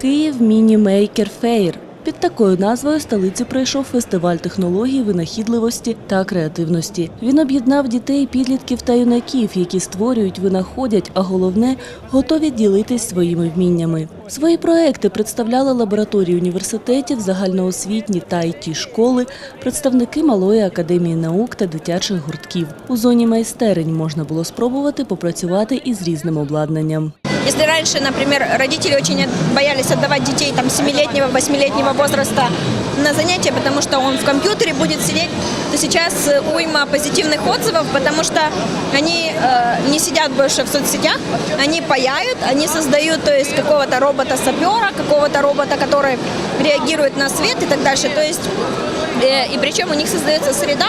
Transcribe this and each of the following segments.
Київ Міні-Мейкер Фейр. Під такою назвою столицю пройшов фестиваль технологій, винахідливості та креативності. Він об'єднав дітей, підлітків та юнаків, які створюють, винаходять, а головне готові ділитись своїми вміннями. Свої проекти представляли лабораторії університетів, загальноосвітні та it школи, представники малої академії наук та дитячих гуртків. У зоні майстерень можна було спробувати попрацювати із різним обладнанням. Если раньше, например, родители очень боялись отдавать детей там 7-летнего, 8-летнего возраста на занятия, потому что он в компьютере будет сидеть, то сейчас э, уйма позитивных отзывов, потому что они э, не сидят больше в соцсетях, они паяют, они создают то есть какого-то робота-сапера, какого-то робота, который реагирует на свет и так дальше. То есть э, и причем у них создается среда,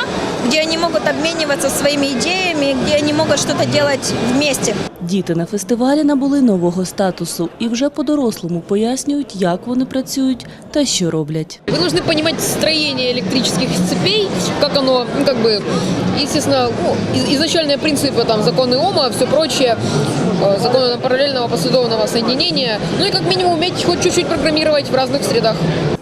где они могут обмениваться своими идеями, где они могут что-то делать вместе. Діти на фестивалі набули нового статусу і вже по-дорослому пояснюють, як вони працюють та що роблять. Вы должны понимать строение электрических цепей, как оно, ну, как бы, естественно, ну, из- изначальные принципы, там, законы Ома, все прочее, э, законы параллельного последовного соединения, ну и как минимум уметь хоть чуть-чуть программировать в разных средах.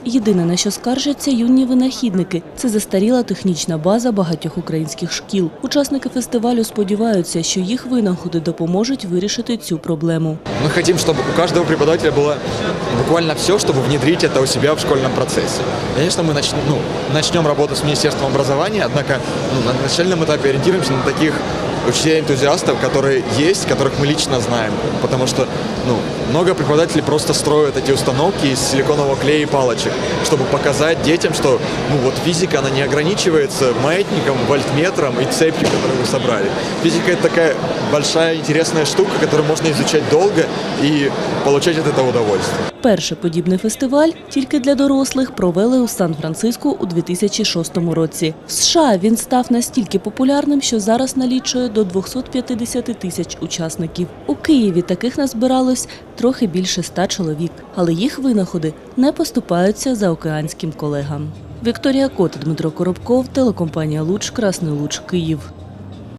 Єдине, на що скаржаться юні винахідники, це застаріла технічна база багатьох українських шкіл. Учасники фестивалю сподіваються, що їх винаходи допоможуть вирішити цю проблему. Мы хотим, чтобы у каждого преподавателя было буквально все, чтобы внедрить это у себя в школьном процессе. Конечно, мы начнем, ну, начнем работу с Министерством образования, однако ну, на начальном этапе ориентируемся на таких учителей-энтузиастов, которые есть, которых мы лично знаем. Потому что ну, много преподавателей просто строят эти установки из силиконового клея и палочек, чтобы показать детям, что ну, вот физика, она не ограничивается маятником, вольтметром и цепью, которую вы собрали. Физика это такая большая интересная штука, которую можно изучать долго и получать от этого удовольствие. Перший подібний фестиваль тільки для дорослих провели у Сан-Франциско у 2006 році. В США він став настільки популярним, що зараз налічує до 250 тисяч учасників. У Києві таких назбиралось трохи більше ста чоловік, але їх винаходи не поступаються за океанським колегам. Вікторія Кот, Дмитро Коробков, телекомпанія Луч, Красний Луч, Київ.